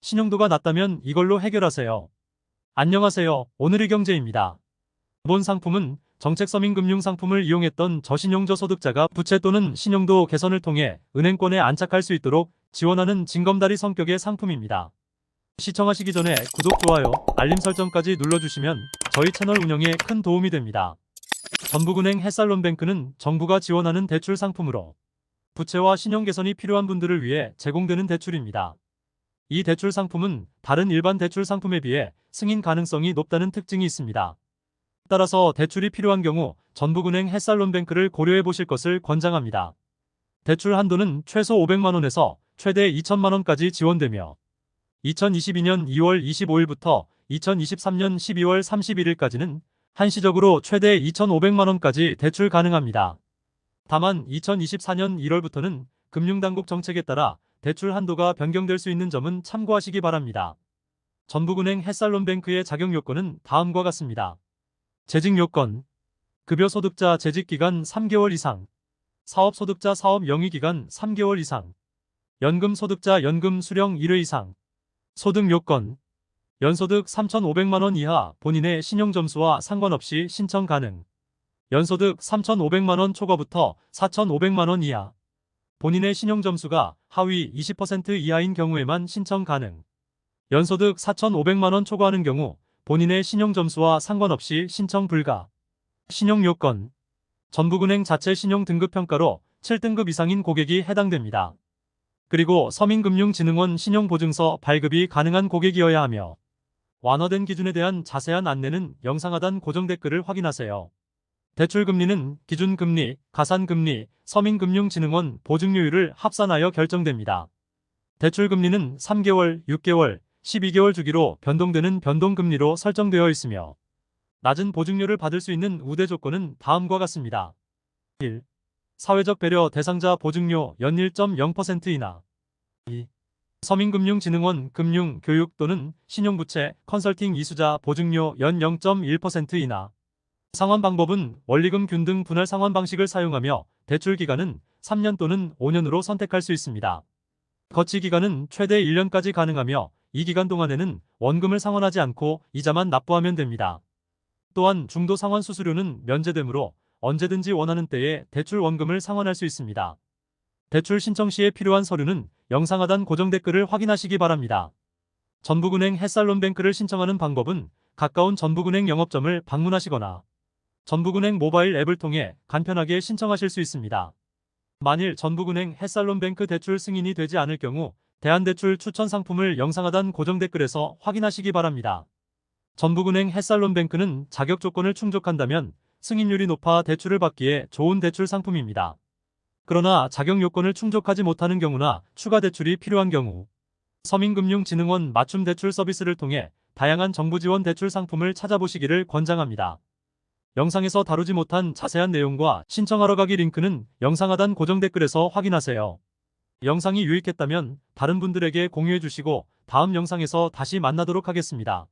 신용도가 낮다면 이걸로 해결하세요. 안녕하세요. 오늘의 경제입니다. 본 상품은 정책 서민 금융 상품을 이용했던 저신용저 소득자가 부채 또는 신용도 개선을 통해 은행권에 안착할 수 있도록 지원하는 징검다리 성격의 상품입니다. 시청하시기 전에 구독, 좋아요, 알림 설정까지 눌러주시면 저희 채널 운영에 큰 도움이 됩니다. 전북은행 햇살론뱅크는 정부가 지원하는 대출 상품으로 부채와 신용 개선이 필요한 분들을 위해 제공되는 대출입니다. 이 대출 상품은 다른 일반 대출 상품에 비해 승인 가능성이 높다는 특징이 있습니다. 따라서 대출이 필요한 경우 전북은행 햇살론뱅크를 고려해 보실 것을 권장합니다. 대출 한도는 최소 500만 원에서 최대 2천만 원까지 지원되며 2022년 2월 25일부터 2023년 12월 31일까지는 한시적으로 최대 2,500만 원까지 대출 가능합니다. 다만 2024년 1월부터는 금융당국 정책에 따라 대출 한도가 변경될 수 있는 점은 참고하시기 바랍니다. 전북은행 햇살론뱅크의 자격 요건은 다음과 같습니다. 재직 요건 급여 소득자 재직 기간 3개월 이상 사업 소득자 사업 영위 기간 3개월 이상 연금 소득자 연금 수령 1회 이상 소득 요건 연소득 3,500만 원 이하 본인의 신용 점수와 상관없이 신청 가능. 연소득 3,500만 원 초과부터 4,500만 원 이하. 본인의 신용 점수가 하위 20% 이하인 경우에만 신청 가능. 연소득 4,500만 원 초과하는 경우 본인의 신용 점수와 상관없이 신청 불가. 신용 요건. 전북은행 자체 신용 등급 평가로 7등급 이상인 고객이 해당됩니다. 그리고 서민금융진흥원 신용보증서 발급이 가능한 고객이어야 하며 완화된 기준에 대한 자세한 안내는 영상 하단 고정 댓글을 확인하세요. 대출금리는 기준금리, 가산금리, 서민금융진흥원 보증료율을 합산하여 결정됩니다. 대출금리는 3개월, 6개월, 12개월 주기로 변동되는 변동금리로 설정되어 있으며 낮은 보증료를 받을 수 있는 우대 조건은 다음과 같습니다. 1. 사회적 배려 대상자 보증료 연 1.0% 이하 2. 서민금융진흥원 금융, 교육 또는 신용부채, 컨설팅 이수자 보증료 연 0.1% 이하 상환 방법은 원리금 균등 분할 상환 방식을 사용하며 대출 기간은 3년 또는 5년으로 선택할 수 있습니다. 거치 기간은 최대 1년까지 가능하며 이 기간 동안에는 원금을 상환하지 않고 이자만 납부하면 됩니다. 또한 중도 상환 수수료는 면제되므로 언제든지 원하는 때에 대출 원금을 상환할 수 있습니다. 대출 신청 시에 필요한 서류는 영상 하단 고정 댓글을 확인하시기 바랍니다. 전북은행 햇살론뱅크를 신청하는 방법은 가까운 전북은행 영업점을 방문하시거나 전북은행 모바일 앱을 통해 간편하게 신청하실 수 있습니다. 만일 전북은행 햇살론뱅크 대출 승인이 되지 않을 경우 대한대출 추천 상품을 영상 하단 고정 댓글에서 확인하시기 바랍니다. 전북은행 햇살론뱅크는 자격 조건을 충족한다면 승인율이 높아 대출을 받기에 좋은 대출 상품입니다. 그러나 자격 요건을 충족하지 못하는 경우나 추가 대출이 필요한 경우 서민금융진흥원 맞춤 대출 서비스를 통해 다양한 정부 지원 대출 상품을 찾아보시기를 권장합니다. 영상에서 다루지 못한 자세한 내용과 신청하러 가기 링크는 영상 하단 고정 댓글에서 확인하세요. 영상이 유익했다면 다른 분들에게 공유해 주시고 다음 영상에서 다시 만나도록 하겠습니다.